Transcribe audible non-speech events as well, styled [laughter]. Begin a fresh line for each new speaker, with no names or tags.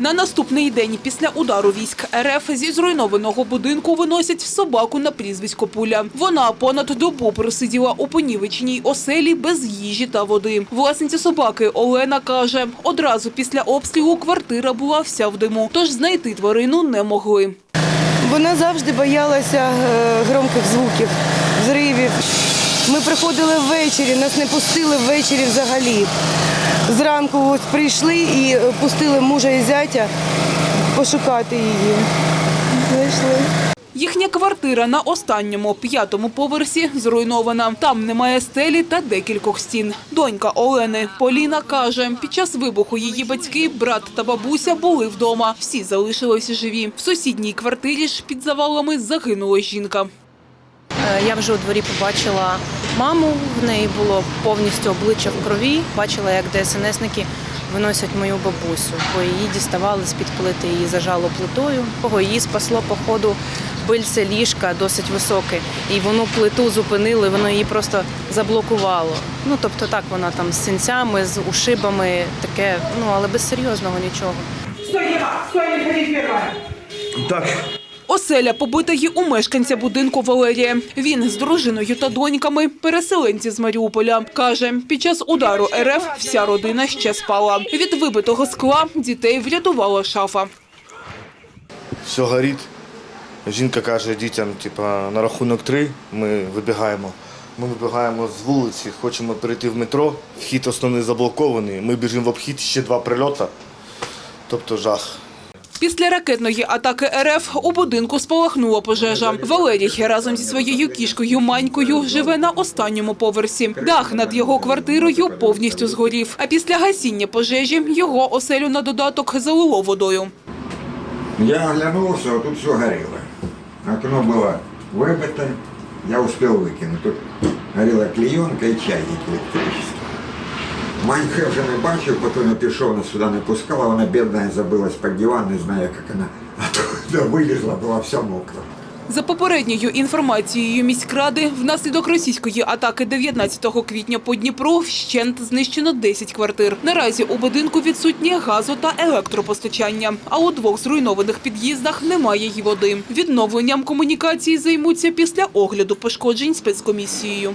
На наступний день після удару військ РФ зі зруйнованого будинку виносять собаку на прізвисько Пуля. Вона понад добу просиділа у понівечній оселі без їжі та води. Власниця собаки Олена каже, одразу після обстрілу квартира була вся в диму, тож знайти тварину не могли.
Вона завжди боялася е, громких звуків, взривів. Ми приходили ввечері, нас не пустили ввечері взагалі. Зранку ось прийшли і е, пустили мужа і зятя пошукати її. Знайшли.
Їхня квартира на останньому п'ятому поверсі зруйнована. Там немає стелі та декількох стін. Донька Олени Поліна каже, під час вибуху її батьки, брат та бабуся були вдома. Всі залишилися живі. В сусідній квартирі ж під завалами загинула жінка.
Е, Я вже у дворі побачила маму. В неї було повністю обличчя в крові. Бачила, як ДСНСники виносять мою бабусю, бо її діставали з під плити, її зажало плитою. Кого Її спасло по ходу бильце ліжка досить високе, і воно плиту зупинили, воно її просто заблокувало. Ну тобто так вона там з синцями, з ушибами, таке, ну але без серйозного нічого.
Так,
Оселя побита й у мешканця будинку Валерія. Він з дружиною та доньками переселенці з Маріуполя. Каже, під час удару РФ вся родина ще спала. Від вибитого скла дітей врятувала шафа.
все горить. Жінка каже дітям, типа, на рахунок три ми вибігаємо. Ми вибігаємо з вулиці, хочемо перейти в метро. Вхід основний заблокований. Ми біжимо в обхід ще два прильоти. Тобто жах.
Після ракетної атаки РФ у будинку спалахнула пожежа. Валерій разом зі своєю кішкою Манькою живе на останньому поверсі. Дах над його квартирою повністю згорів. А після гасіння пожежі його оселю на додаток залило водою.
Я оглянулся, а тут все горело. Окно было выбито, я успел выкинуть. Тут горела клеенка и чайник электрический. Манька я вже не бачив, потім пішов, вона сюди не пускала, вона бідна забилась під диван, не знаю, як вона [laughs] оттуда вилізла, була вся мокра.
За попередньою інформацією міськради, внаслідок російської атаки 19 квітня по Дніпру вщент знищено 10 квартир. Наразі у будинку відсутнє газу та електропостачання, а у двох зруйнованих під'їздах немає й води. Відновленням комунікації займуться після огляду пошкоджень спецкомісією.